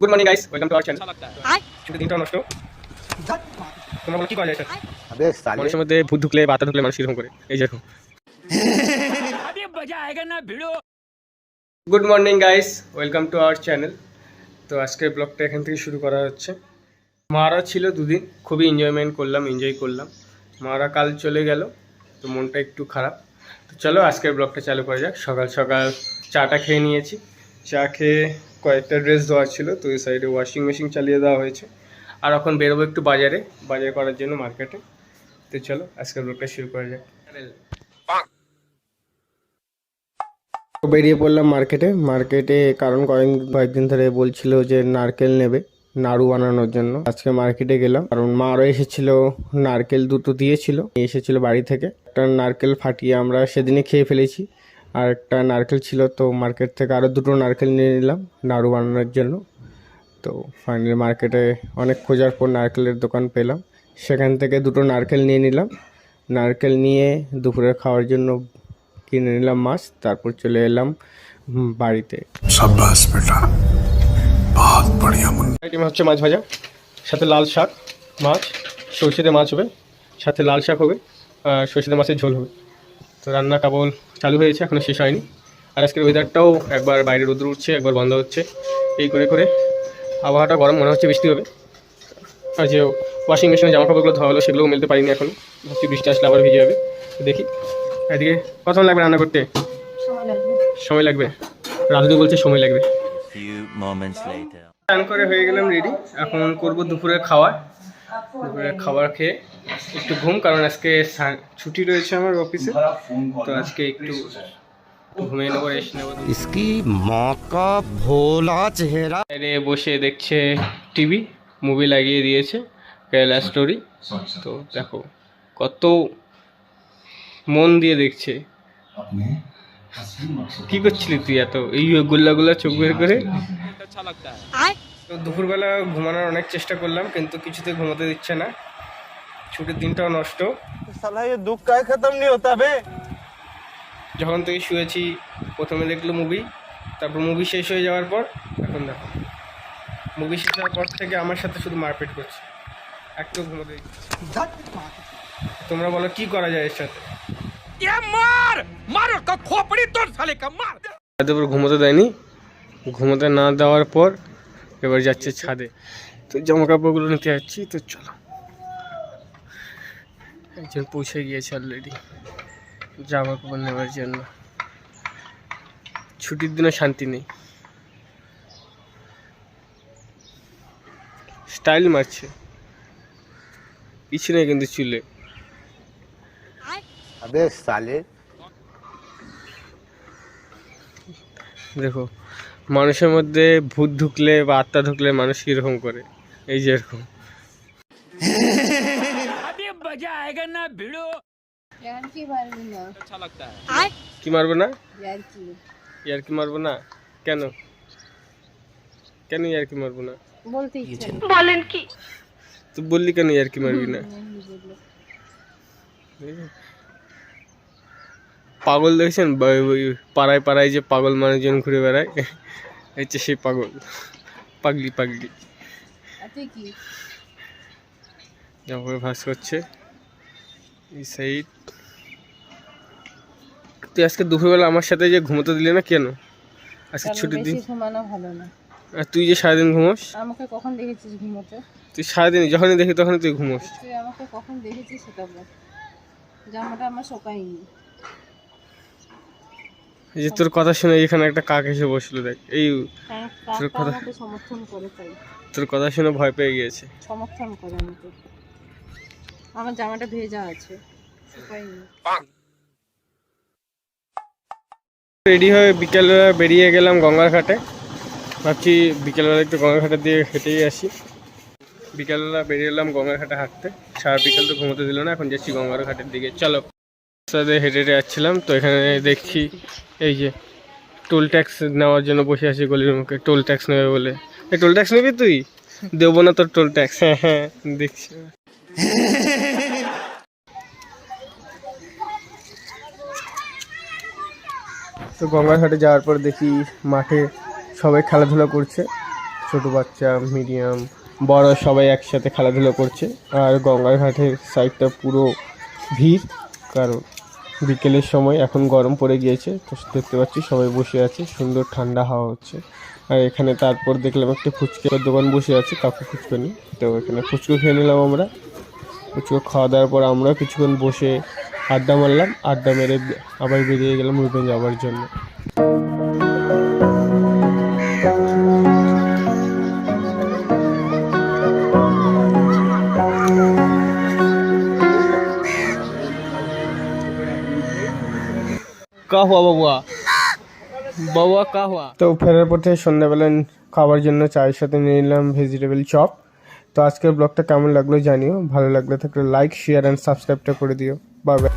Good morning guys welcome to our channel শুধু দিনটা নষ্ট। তোমরা কি করা যায় মানুষের মধ্যে ভূত ঢুকলে বাতা ঢুকলে মানুষ এরকম করে? এই যেরকম good morning guys welcome to our channel তো আজকের ব্লগটা এখান থেকে শুরু করা হচ্ছে। মারা ছিল দুদিন। খুবই এনজয়মেন্ট করলাম এনজয় করলাম। মারা কাল চলে গেল তো মনটা একটু খারাপ। তো চলো আজকের ব্লগটা চালু করা যাক। সকাল সকাল চাটা খেয়ে নিয়েছি। চা খেয়ে কয়েকটা ড্রেস ধোয়ার ছিল, তো এই সাইডে ওয়াশিং মেশিন চালিয়ে দেওয়া হয়েছে। আর এখন বেরোবো একটু বাজারে, বাজার করার জন্য মার্কেটে তো চলো, আজকের ব্লগটা শুরু করা যাক। বেরিয়ে পড়লাম মার্কেটে মার্কেটে কারণ কয়েক, কয়েকদিন ধরে বলছিল যে নারকেল নেবে, নাড়ু বানানোর জন্য। আজকে মার্কেটে গেলাম, কারণ মা আরও এসেছিল, নারকেল দুটো দিয়েছিল এসেছিল বাড়ি থেকে। একটা নারকেল ফাটিয়ে আমরা সেদিনে খেয়ে ফেলেছি। আর একটা নারকেল ছিল তো মার্কেট থেকে আরও দুটো নারকেল নিয়ে নিলাম নাড়ু বানানোর জন্য। তো ফাইনালি মার্কেটে অনেক খোঁজার পর নারকেলের দোকান পেলাম। সেখান থেকে দুটো নারকেল নিয়ে নিলাম। নারকেল নিয়ে দুপুরে খাওয়ার জন্য কিনে নিলাম মাছ তারপর চলে এলাম বাড়িতে। হচ্ছে মাছ ভাজা সাথে লাল শাক মাছ সরষেতে মাছ হবে সাথে লাল শাক হবে সরষেতে মাছের ঝোল হবে। তো রান্না কেবল চালু হয়েছে এখনও শেষ হয়নি। আর আজকের ওয়েদারটাও একবার বাইরে রোদ্র উঠছে একবার বন্ধ হচ্ছে। এই করে করে আবহাওয়াটা গরম মনে হচ্ছে বৃষ্টি হবে। আর যে ওয়াশিং মেশিনে জামা কাপড়গুলো ধোয়া হলো সেগুলোও মেলতে পারিনি এখন। ভাবছি বৃষ্টি আসলে আবার ভিজে যাবে। তো দেখি। এদিকে কতক্ষণ লাগবে রান্না করতে? সময় লাগবে। রাজু বলছে সময় লাগবে। স্নান করে হয়ে গেলাম রেডি। এখন করব দুপুরের খাবার দুপুরে খাবার খেয়ে একটু ঘুম কারণ আজকে ছুটি রয়েছে আমার অফিসে তো আজকে একটু মাকা ভোলা বসে দেখছে টিভি মুভি লাগিয়ে দিয়েছে কেরালা স্টোরি তো দেখো কত মন দিয়ে দেখছে। কি করছিলি তুই এত? এই গোল্লা গোল্লা চোখ বের করে? আচ্ছা তো দুপুরবেলা ঘুমানোর অনেক চেষ্টা করলাম কিন্তু কিছুতে ঘুমোতে দিচ্ছে না। ছুটির দিনটাও নষ্ট। দুঃখ যখন থেকে শুয়েছি প্রথমে দেখল মুভি তারপর মুভি শেষ হয়ে যাওয়ার পর এখন দেখো। মুভি শেষ হওয়ার পর থেকে আমার সাথে শুধু মারপিট করছে। একটু ঘুমোতে তোমরা বলো কি করা যায় এর সাথে? মার! তোর মার! ঘুমোতে দেয়নি। ঘুমোতে না দেওয়ার পর এবার যাচ্ছে ছাদে। তো জামা কাপড়গুলো নিতে যাচ্ছি তো চলো। একজন পৌঁছে গিয়েছে অলরেডি জামা কাপড় নেওয়ার জন্য। ছুটির দিনে শান্তি নেই। স্টাইল মারছে। কিছু নেই কিন্তু চুলে। দেখো মানুষের মধ্যে ভূত ঢুকলে বা আত্মা ঢুকলে মানুষ কীরকম করে? এই যে এরকম। কি মারবো না ইয়ার কি মারবো না কেন কেন ইয়ার কি মারবো না বলেন কি তো বললি কেন ইয়ার কি মারবি না পাগল দেখছেন? পাড়ায় পাড়ায় যে পাগল মানুষজন ঘুরে বেড়ায় হচ্ছে সেই পাগল। পাগলি পাগলি। কি? ভাস করছে। এই সাইড তুই আজকে দুপুরবেলা আমার সাথে যে ঘুমোতে দিলি না কেন? আজকে ছুটির দিন। ঘুমানো ভালো না। আর তুই যে সারাদিন ঘুমোস? আমাকে কখন দেখেছিস ঘুমোতে? তুই সারাদিন যখনই দেখি তখনই তুই ঘুমোস। তুই আমাকে কখন দেখেছিস সেটা বল। জামাটা আমার শোকায়নি। এই যে তোর কথা শুনে এখানে একটা কাক এসে বসল দেখ। এই হ্যাঁ তোর কথা- সমর্থন করে তাই? তোর কথা শুনে ভয় পেয়ে গিয়েছে। সমর্থন করে আমাকে আমার জামাটা ভেজা আছে। রেডি হয়ে বিকেলবেলা বেরিয়ে গেলাম গঙ্গার ঘাটে। ভাবছি বিকেলবেলা একটু গঙ্গার ঘাটের দিকে হেঁটেই আসি। বিকেলবেলা বেরিয়ে এলাম গঙ্গার ঘাটে হাঁটতে। সারা বিকেল তো ঘুমোতে দিল না এখন যাচ্ছি গঙ্গার ঘাটের দিকে। চলো। সাথে হেঁটে হেঁটে যাচ্ছিলাম, তো এখানে দেখছি এই যে টোল ট্যাক্স নেওয়ার জন্য বসে আছি গলির মুখে। টোল ট্যাক্স নেবে বলে। এই টোল ট্যাক্স নিবি তুই? দেবো না তোর টোল ট্যাক্স হ্যাঁ হ্যাঁ দেখছি। তো গঙ্গার ঘাটে যাওয়ার পর দেখি মাঠে সবাই খেলাধুলা করছে। ছোট বাচ্চা মিডিয়াম বড় সবাই একসাথে খেলাধুলো করছে। আর গঙ্গার ঘাটের সাইডটা পুরো ভিড়, কারণ বিকেলের সময় এখন গরম পড়ে গিয়েছে, তো দেখতে পাচ্ছি সবাই বসে আছে, সুন্দর ঠান্ডা হাওয়া হচ্ছে। আর এখানে তারপর দেখলাম একটা ফুচকার দোকান বসে আছে, কাকু ফুচকো নিয়ে। তো এখানে ফুচকো খেয়ে নিলাম আমরা। ফুচকো খাওয়া দাওয়ার পর আমরা কিছুক্ষণ বসে আড্ডা মারলাম, আড্ডা মেরে আবার বেরিয়ে গেলাম রুবেন যাওয়ার জন্য। কা হুয়া বাবুয়া। বাবুয়া কা হুয়া তো ফেরার পথে সন্ধ্যাবেলা খাবার জন্য চায়ের সাথে নিয়ে নিলাম ভেজিটেবল চপ তো আজকের ব্লগটা কেমন লাগল জানিও। ভালো লাগলে থাকলে লাইক শেয়ার অ্যান্ড সাবস্ক্রাইবটা করে দিও। বাবা